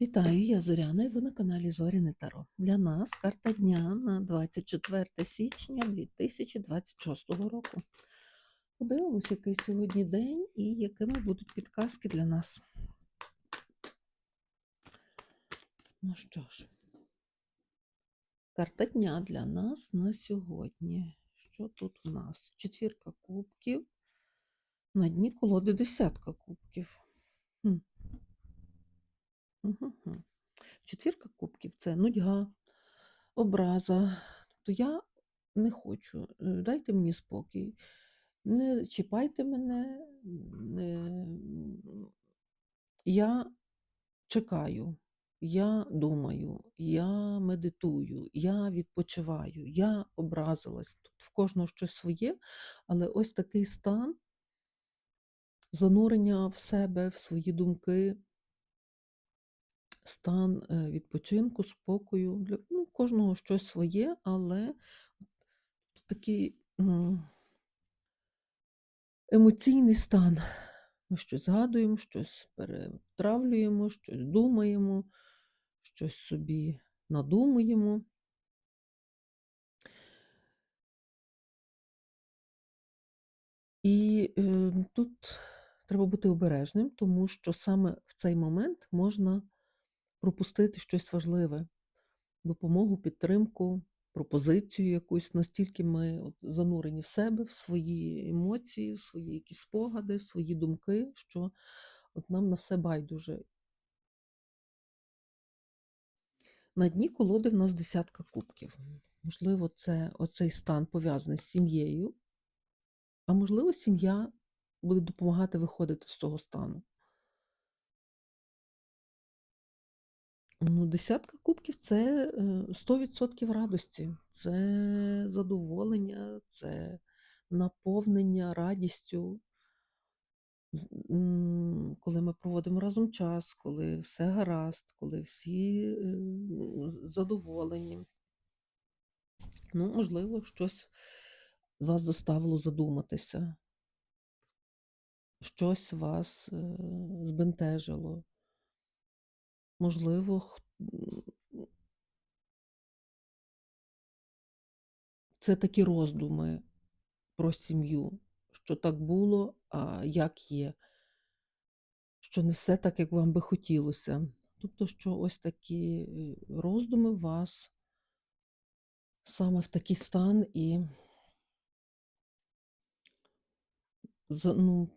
Вітаю, я Зоряна, і ви на каналі Зоряне Таро. Для нас карта дня на 24 січня 2026 року. Подивимось, який сьогодні день і якими будуть підказки для нас. Ну що ж, карта дня для нас на сьогодні. Що тут у нас? Четвірка кубків. На дні колоди десятка кубків. Мгм. Четвірка кубків це нудьга, образа. Тобто я не хочу, е, дайте мені спокій, не чіпайте мене, не... я чекаю, я думаю, я медитую, я відпочиваю, я образилась. Тут в кожного щось своє, але ось такий стан занурення в себе, в свої думки стан е, відпочинку, спокою. Для ну, кожного щось своє, але такий емоційний стан. Ми щось згадуємо, щось перетравлюємо, щось думаємо, щось собі надумуємо. І е, тут треба бути обережним, тому що саме в цей момент можна пропустити щось важливе, допомогу, підтримку, пропозицію якусь. Настільки ми от занурені в себе, в свої емоції, в свої якісь спогади, в свої думки, що от нам на все байдуже. На дні колоди в нас десятка кубків. Можливо, це оцей стан пов'язаний з сім'єю, а можливо, сім'я буде допомагати виходити з цього стану. Ну, десятка кубків це е, 100% радості, це задоволення, це наповнення радістю, коли ми проводимо разом час, коли все гаразд, коли всі е, задоволені. Ну, можливо, щось вас заставило задуматися, щось вас е, збентежило. Можливо, це такі роздуми про сім'ю, що так було, а як є, що не все так, як вам би хотілося. Тобто, що ось такі е, роздуми вас саме в такий стан і ну,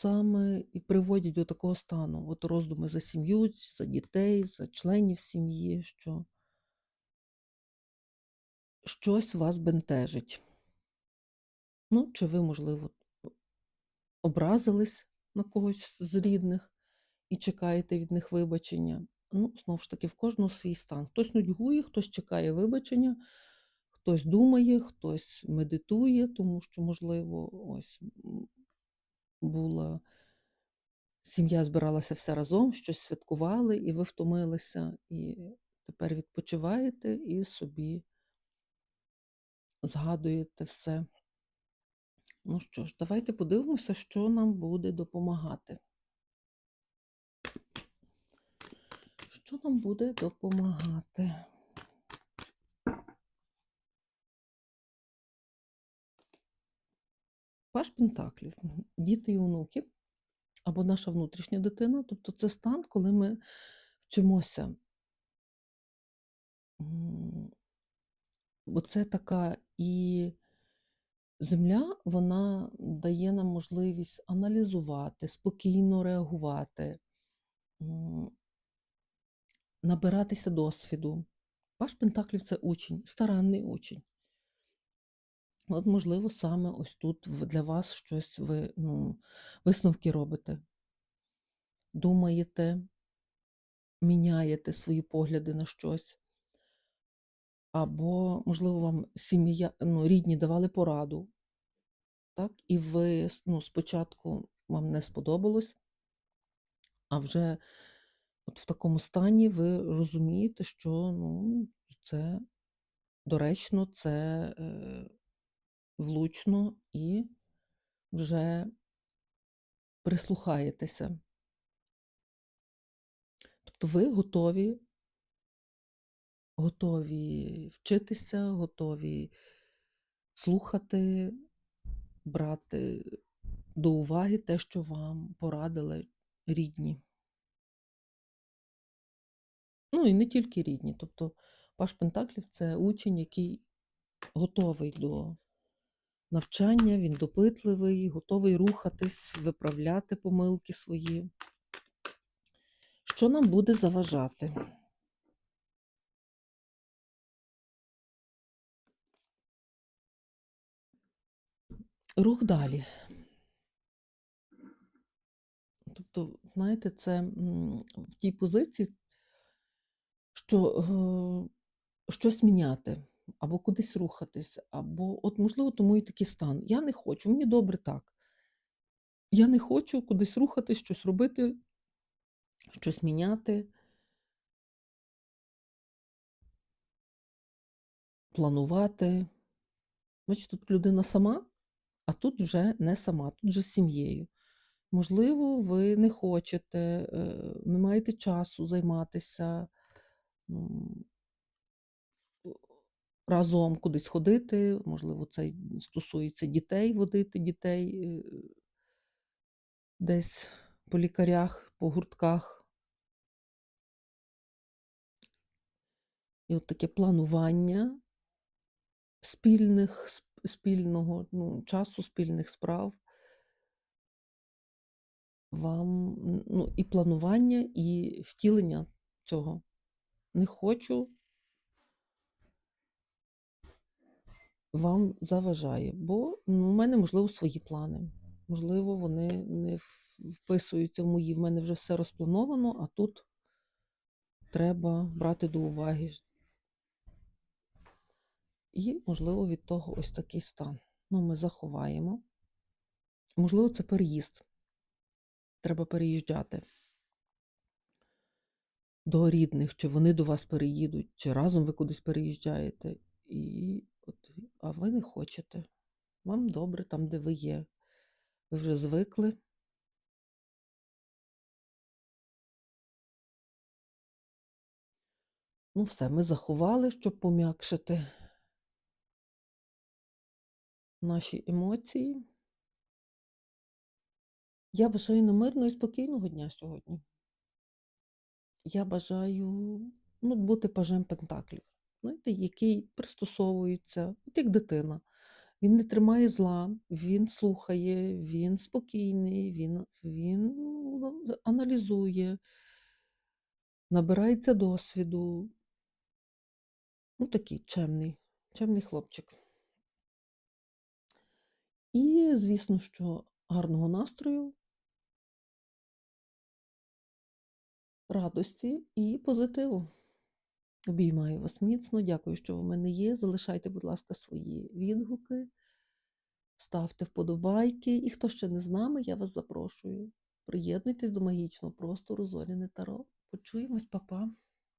саме і приводять до такого стану. От роздуми за сім'ю, за дітей, за членів сім'ї, що щось вас бентежить. Ну, чи ви, можливо, образились на когось з рідних і чекаєте від них вибачення. Ну, знову ж таки, в кожного свій стан. Хтось нудьгує, хтось чекає вибачення, хтось думає, хтось медитує, тому що, можливо, ось була сім'я збиралася все разом, щось святкували, і ви втомилися, і тепер відпочиваєте і собі згадуєте все. Ну що ж, давайте подивимося, що нам буде допомагати. Що нам буде допомагати? Паш Пентаклів, діти і онуки, або наша внутрішня дитина. Тобто це стан, коли ми вчимося. Бо це така і земля, вона дає нам можливість аналізувати, спокійно реагувати, набиратися досвіду. Паш Пентаклів це учень, старанний учень. От, можливо, саме ось тут для вас щось ви ну, висновки робите, думаєте, міняєте свої погляди на щось. Або, можливо, вам сім'я, ну, рідні давали пораду, так? І ви ну, спочатку вам не сподобалось, а вже от в такому стані ви розумієте, що ну, це доречно, це е, влучно і вже прислухаєтеся. Тобто ви готові готові вчитися, готові слухати, брати до уваги те, що вам порадили рідні. Ну і не тільки рідні. Тобто паш Пентаклів це учень, який готовий до навчання, він допитливий, готовий рухатись, виправляти помилки свої. Що нам буде заважати? Рух далі. Тобто, знаєте, це в тій позиції, що е, щось міняти, або кудись рухатись, або, от, можливо, тому і такий стан. Я не хочу, мені добре так. Я не хочу кудись рухатись, щось робити, щось міняти. Планувати. Бачите, тут людина сама, а тут вже не сама, тут вже з сім'єю. Можливо, ви не хочете, е, не маєте часу займатися разом кудись ходити, можливо, це стосується дітей, водити дітей е, десь по лікарях, по гуртках. І от таке планування спільних, спільного ну, часу, спільних справ. Вам ну, і планування, і втілення цього. Не хочу, вам заважає, бо ну, у мене, можливо, свої плани. Можливо, вони не вписуються в мої. В мене вже все розплановано, а тут треба брати до уваги. І, можливо, від того ось такий стан. Ну, ми заховаємо. Можливо, це переїзд. Треба переїжджати до рідних, чи вони до вас переїдуть, чи разом ви кудись переїжджаєте. І от, а ви не хочете. Вам добре там, де ви є. Ви вже звикли. Ну, все, ми заховали, щоб пом'якшити наші емоції. Я бажаю мирного і спокійного дня сьогодні. Я бажаю ну, бути пажем Пентаклів, знаєте, який пристосовується, от як дитина. Він не тримає зла, він слухає, він спокійний, він, він ну, аналізує, набирається досвіду. Ну, такий чемний, чемний хлопчик. І, звісно, що гарного настрою, радості і позитиву. Обіймаю вас міцно. Дякую, що ви в мене є. Залишайте, будь ласка, свої відгуки, ставте вподобайки. І хто ще не з нами, я вас запрошую. Приєднуйтесь до магічного простору Зоряне Таро. Почуємось, па-па!